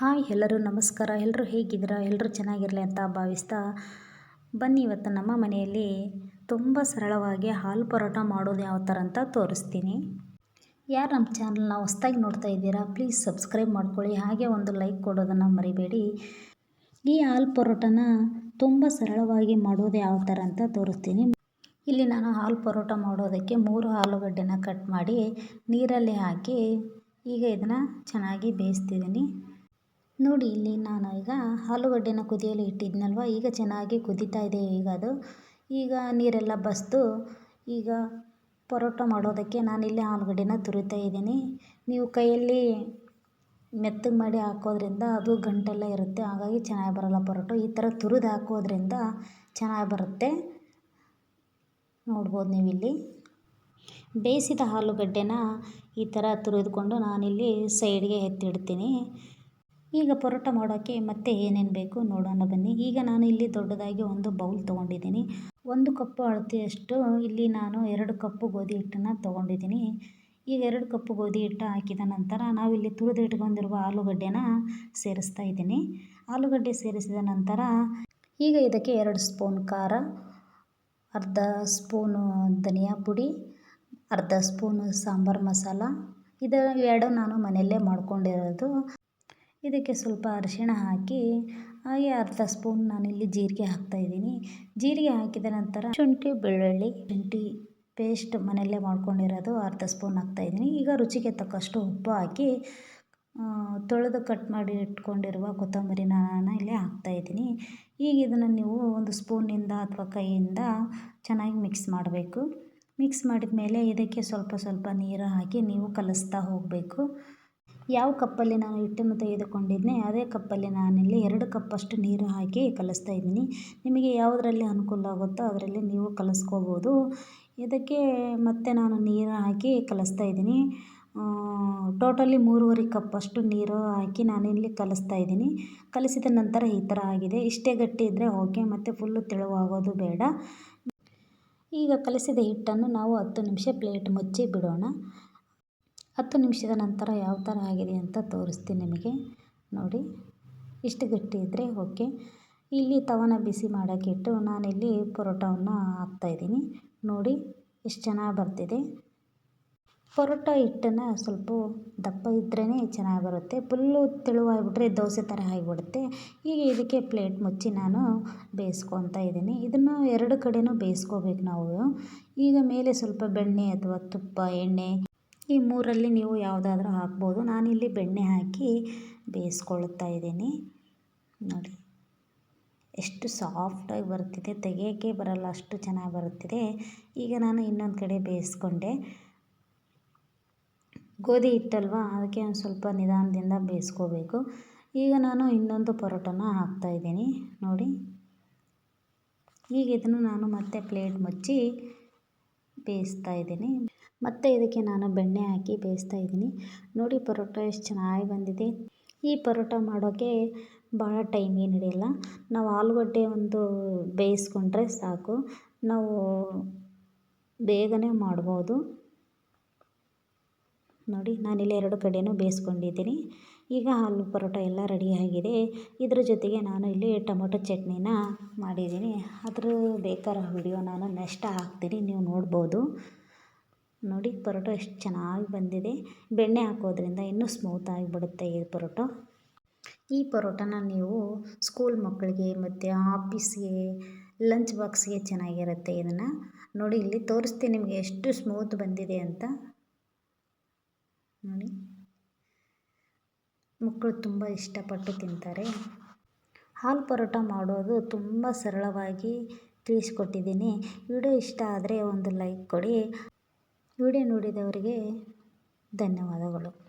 Hi ಎಲ್ಲರೂ, ನಮಸ್ಕಾರ. ಎಲ್ಲರೂ ಹೇಗಿದ್ದೀರಾ? ಎಲ್ಲರೂ ಚೆನ್ನಾಗಿರಲಿ ಅಂತ ಭಾವಿಸ್ತಾ ಬನ್ನಿ ಇವತ್ತು ನಮ್ಮ ಮನೆಯಲ್ಲಿ ತುಂಬ ಸರಳವಾಗಿ ಹಾಲು ಪರೋಟ ಮಾಡೋದು ಯಾವ ಥರ ಅಂತ ತೋರಿಸ್ತೀನಿ. ಯಾರು ನಮ್ಮ ಚಾನಲ್ನ ಹೊಸ್ದಾಗಿ ನೋಡ್ತಾ ಇದ್ದೀರಾ, ಪ್ಲೀಸ್ ಸಬ್ಸ್ಕ್ರೈಬ್ ಮಾಡ್ಕೊಳ್ಳಿ. ಹಾಗೆ ಒಂದು ಲೈಕ್ ಕೊಡೋದನ್ನು ಮರಿಬೇಡಿ. ಈ ಹಾಲು ಪರೋಟನ ತುಂಬ ಸರಳವಾಗಿ ಮಾಡೋದು ಯಾವ ಥರ ಅಂತ ತೋರಿಸ್ತೀನಿ. ಇಲ್ಲಿ ನಾನು ಹಾಲು ಪರೋಟ ಮಾಡೋದಕ್ಕೆ ಮೂರು ಆಲೂಗಡ್ಡೆನ ಕಟ್ ಮಾಡಿ ನೀರಲ್ಲಿ ಹಾಕಿ ಈಗ ಇದನ್ನು ಚೆನ್ನಾಗಿ ಬೇಯಿಸ್ತಿದ್ದೀನಿ. ನೋಡಿ, ಇಲ್ಲಿ ನಾನು ಈಗ ಆಲೂಗಡ್ಡೆನ ಕುದಿಯಲು ಇಟ್ಟಿದ್ನಲ್ವ? ಈಗ ಚೆನ್ನಾಗಿ ಕುದೀತಾ ಇದೆ. ಈಗ ಅದು, ಈಗ ನೀರೆಲ್ಲ ಬಸಿದು, ಈಗ ಪರೋಟ ಮಾಡೋದಕ್ಕೆ ನಾನಿಲ್ಲಿ ಆಲೂಗಡ್ಡೆನ ತುರಿತಾ ಇದ್ದೀನಿ. ನೀವು ಕೈಯಲ್ಲಿ ಮೆತ್ತಗೆ ಮಾಡಿ ಹಾಕೋದ್ರಿಂದ ಅದು ಗಂಟೆಲ್ಲ ಇರುತ್ತೆ. ಹಾಗಾಗಿ ಚೆನ್ನಾಗಿ ಬರೋಲ್ಲ ಪರೋಟ. ಈ ಥರ ತುರಿದು ಹಾಕೋದ್ರಿಂದ ಚೆನ್ನಾಗಿ ಬರುತ್ತೆ. ನೋಡ್ಬೋದು ನೀವಿಲ್ಲಿ ಬೇಯಿಸಿದ ಆಲೂಗಡ್ಡೆನ ಈ ಥರ ತುರಿದುಕೊಂಡು ನಾನಿಲ್ಲಿ ಸೈಡ್ಗೆ ಎತ್ತಿಡ್ತೀನಿ. ಈಗ ಪರೋಟ ಮಾಡೋಕ್ಕೆ ಮತ್ತೆ ಏನೇನು ಬೇಕು ನೋಡೋಣ ಬನ್ನಿ. ಈಗ ನಾನು ಇಲ್ಲಿ ದೊಡ್ಡದಾಗಿ ಒಂದು ಬೌಲ್ ತೊಗೊಂಡಿದ್ದೀನಿ. ಒಂದು ಕಪ್ಪು ಅಳತೆಯಷ್ಟು ಇಲ್ಲಿ ನಾನು ಎರಡು ಕಪ್ಪು ಗೋಧಿ ಹಿಟ್ಟನ್ನು ತೊಗೊಂಡಿದ್ದೀನಿ. ಈಗ ಎರಡು ಕಪ್ಪು ಗೋಧಿ ಹಿಟ್ಟು ಹಾಕಿದ ನಂತರ ನಾವಿಲ್ಲಿ ತುರಿದು ಇಟ್ಕೊಂಡಿರುವ ಆಲೂಗಡ್ಡೆನ ಸೇರಿಸ್ತಾ ಇದ್ದೀನಿ. ಆಲೂಗಡ್ಡೆ ಸೇರಿಸಿದ ನಂತರ ಈಗ ಇದಕ್ಕೆ ಎರಡು ಸ್ಪೂನ್ ಖಾರ, ಅರ್ಧ ಸ್ಪೂನು ಧನಿಯಾ ಪುಡಿ, ಅರ್ಧ ಸ್ಪೂನು ಸಾಂಬಾರು ಮಸಾಲ. ಇದು ಎರಡು ನಾನು ಮನೆಯಲ್ಲೇ ಮಾಡ್ಕೊಂಡಿರೋದು. ಇದಕ್ಕೆ ಸ್ವಲ್ಪ ಅರಿಶಿಣ ಹಾಕಿ, ಹಾಗೆ ಅರ್ಧ ಸ್ಪೂನ್ ನಾನಿಲ್ಲಿ ಜೀರಿಗೆ ಹಾಕ್ತಾಯಿದ್ದೀನಿ ಜೀರಿಗೆ ಹಾಕಿದ ನಂತರ ಶುಂಠಿ, ಬೆಳ್ಳುಳ್ಳಿ, ಶುಂಠಿ ಪೇಸ್ಟ್ ಮನೆಯಲ್ಲೇ ಮಾಡ್ಕೊಂಡಿರೋದು ಅರ್ಧ ಸ್ಪೂನ್ ಹಾಕ್ತಾಯಿದ್ದೀನಿ ಈಗ ರುಚಿಗೆ ತಕ್ಕಷ್ಟು ಉಪ್ಪು ಹಾಕಿ ತೊಳೆದು ಕಟ್ ಮಾಡಿ ಇಟ್ಕೊಂಡಿರುವ ಕೊತ್ತಂಬರಿನ ನಾನು ಇಲ್ಲಿ ಹಾಕ್ತಾಯಿದ್ದೀನಿ ಈಗ ಇದನ್ನು ನೀವು ಒಂದು ಸ್ಪೂನಿಂದ ಅಥವಾ ಕೈಯಿಂದ ಚೆನ್ನಾಗಿ ಮಿಕ್ಸ್ ಮಾಡಬೇಕು. ಮಿಕ್ಸ್ ಮಾಡಿದ ಮೇಲೆ ಇದಕ್ಕೆ ಸ್ವಲ್ಪ ಸ್ವಲ್ಪ ನೀರು ಹಾಕಿ ನೀವು ಕಲಿಸ್ತಾ ಹೋಗಬೇಕು. ಯಾವ ಕಪ್ಪಲ್ಲಿ ನಾನು ಹಿಟ್ಟನ್ನು ತೆಗೆದುಕೊಂಡಿದ್ದೆ ಅದೇ ಕಪ್ಪಲ್ಲಿ ನಾನಿಲ್ಲಿ ಎರಡು ಕಪ್ಪಷ್ಟು ನೀರು ಹಾಕಿ ಕಲಿಸ್ತಾ ಇದ್ದೀನಿ. ನಿಮಗೆ ಯಾವುದರಲ್ಲಿ ಅನುಕೂಲ ಆಗುತ್ತೋ ಅದರಲ್ಲಿ ನೀವು ಕಲಿಸ್ಕೋಬೋದು. ಇದಕ್ಕೆ ಮತ್ತೆ ನಾನು ನೀರು ಹಾಕಿ ಕಲಿಸ್ತಾ ಇದ್ದೀನಿ. ಟೋಟಲಿ ಮೂರುವರೆ ಕಪ್ಪಷ್ಟು ನೀರು ಹಾಕಿ ನಾನಿಲ್ಲಿ ಕಲಿಸ್ತಾ ಇದ್ದೀನಿ. ಕಲಿಸಿದ ನಂತರ ಈ ಥರ ಆಗಿದೆ. ಇಷ್ಟೇ ಗಟ್ಟಿ ಇದ್ದರೆ ಓಕೆ, ಮತ್ತು ಫುಲ್ಲು ತೆಳುವಾಗೋದು ಬೇಡ. ಈಗ ಕಲಿಸಿದ ಹಿಟ್ಟನ್ನು ನಾವು ಹತ್ತು ನಿಮಿಷ ಪ್ಲೇಟ್ ಮುಚ್ಚಿ ಬಿಡೋಣ. ಹತ್ತು ನಿಮಿಷದ ನಂತರ ಯಾವ ಥರ ಆಗಿದೆ ಅಂತ ತೋರಿಸ್ತೀನಿ ನಿಮಗೆ. ನೋಡಿ, ಇಷ್ಟು ಗಟ್ಟಿ ಇದ್ದರೆ ಓಕೆ. ಇಲ್ಲಿ ತವನ ಬಿಸಿ ಮಾಡೋಕ್ಕಿಟ್ಟು ನಾನಿಲ್ಲಿ ಪರೋಟವನ್ನು ಹಾಕ್ತಾಯಿದ್ದೀನಿ ನೋಡಿ, ಎಷ್ಟು ಚೆನ್ನಾಗಿ ಬರ್ತಿದೆ. ಪರೋಟ ಹಿಟ್ಟನ್ನು ಸ್ವಲ್ಪ ದಪ್ಪ ಇದ್ರೇ ಚೆನ್ನಾಗಿ ಬರುತ್ತೆ. ಫುಲ್ಲು ತೆಳುವಾಗಿಬಿಟ್ರೆ ದೋಸೆ ಥರ ಆಗಿಬಿಡುತ್ತೆ. ಈಗ ಇದಕ್ಕೆ ಪ್ಲೇಟ್ ಮುಚ್ಚಿ ನಾನು ಬೇಯಿಸ್ಕೊತಾ ಇದ್ದೀನಿ. ಇದನ್ನು ಎರಡು ಕಡೆಯೂ ಬೇಯಿಸ್ಕೋಬೇಕು ನಾವು. ಈಗ ಮೇಲೆ ಸ್ವಲ್ಪ ಬೆಣ್ಣೆ ಅಥವಾ ತುಪ್ಪ, ಎಣ್ಣೆ ಈ ಮೂರಲ್ಲಿ ನೀವು ಯಾವುದಾದ್ರೂ ಹಾಕ್ಬೋದು. ನಾನಿಲ್ಲಿ ಬೆಣ್ಣೆ ಹಾಕಿ ಬೇಯಿಸ್ಕೊಳ್ತಾ ಇದ್ದೀನಿ. ನೋಡಿ, ಎಷ್ಟು ಸಾಫ್ಟಾಗಿ ಬರ್ತಿದೆ ತೆಗೆಯೋಕ್ಕೆ ಬರಲ್ಲ, ಅಷ್ಟು ಚೆನ್ನಾಗಿ ಬರುತ್ತಿದೆ. ಈಗ ನಾನು ಇನ್ನೊಂದು ಕಡೆ ಬೇಯಿಸ್ಕೊಂಡೆ. ಗೋಧಿ ಹಿಟ್ಟಲ್ವಾ? ಅದಕ್ಕೆ ಒಂದು ಸ್ವಲ್ಪ ನಿಧಾನದಿಂದ ಬೇಯಿಸ್ಕೋಬೇಕು. ಈಗ ನಾನು ಇನ್ನೊಂದು ಪರೋಟನ ಹಾಕ್ತಾಯಿದ್ದೀನಿ ನೋಡಿ, ಈಗ ಇದನ್ನು ನಾನು ಮತ್ತೆ ಪ್ಲೇಟ್ ಮುಚ್ಚಿ ಬೇಯಿಸ್ತಾ ಇದ್ದೀನಿ. ಮತ್ತು ಇದಕ್ಕೆ ನಾನು ಬೆಣ್ಣೆ ಹಾಕಿ ಬೇಯಿಸ್ತಾ ಇದ್ದೀನಿ. ನೋಡಿ ಪರೋಟ ಎಷ್ಟು ಚೆನ್ನಾಗಿ ಬಂದಿದೆ. ಈ ಪರೋಟ ಮಾಡೋಕ್ಕೆ ಭಾಳ ಟೈಮ್ ಏನು ಹಿಡಿಯಲ್ಲ ನಾವು ಆಲೂಗಡ್ಡೆ ಒಂದು ಬೇಯಿಸ್ಕೊಂಡ್ರೆ ಸಾಕು. ನಾವು ಬೇಗನೆ ಮಾಡ್ಬೋದು. ನೋಡಿ, ನಾನಿಲ್ಲಿ ಎರಡು ಕಡೆಯೂ ಬೇಯಿಸ್ಕೊಂಡಿದ್ದೀನಿ. ಈಗ ಆಲೂ ಪರೋಟ ಎಲ್ಲ ರೆಡಿಯಾಗಿದೆ ಇದ್ರ ಜೊತೆಗೆ ನಾನು ಇಲ್ಲಿ ಟೊಮೊಟೊ ಚಟ್ನಿನ ಮಾಡಿದ್ದೀನಿ. ಅದ್ರ ಬೇಕಾದ ವಿಡಿಯೋ ನಾನು ನೆಕ್ಸ್ಟ್ ಹಾಕ್ತೀನಿ. ನೀವು ನೋಡ್ಬೋದು. ನೋಡಿ, ಪರೋಟ ಎಷ್ಟು ಚೆನ್ನಾಗಿ ಬಂದಿದೆ. ಬೆಣ್ಣೆ ಹಾಕೋದ್ರಿಂದ ಇನ್ನೂ ಸ್ಮೂತಾಗಿ ಬಿಡುತ್ತೆ ಈ ಪರೋಟ. ಈ ಪರೋಟನ ನೀವು ಸ್ಕೂಲ್ ಮಕ್ಕಳಿಗೆ ಮತ್ತು ಆಫೀಸ್ಗೆ ಲಂಚ್ ಬಾಕ್ಸ್ಗೆ ಚೆನ್ನಾಗಿರುತ್ತೆ ಇದನ್ನು. ನೋಡಿ, ಇಲ್ಲಿ ತೋರಿಸ್ತೀನಿ ನಿಮಗೆ ಎಷ್ಟು ಸ್ಮೂತ್ ಬಂದಿದೆ ಅಂತ. ನೋಡಿ. ಮಕ್ಕಳು ತುಂಬ ಇಷ್ಟಪಟ್ಟು ತಿಂತಾರೆ. ಹಾಲು ಪರೋಟ ಮಾಡೋದು ತುಂಬ ಸರಳವಾಗಿ ತಿಳಿಸ್ಕೊಟ್ಟಿದ್ದೀನಿ. ವಿಡಿಯೋ ಇಷ್ಟ ಆದರೆ ಒಂದು ಲೈಕ್ ಕೊಡಿ. ವಿಡಿಯೋ ನೋಡಿದವರಿಗೆ ಧನ್ಯವಾದಗಳು.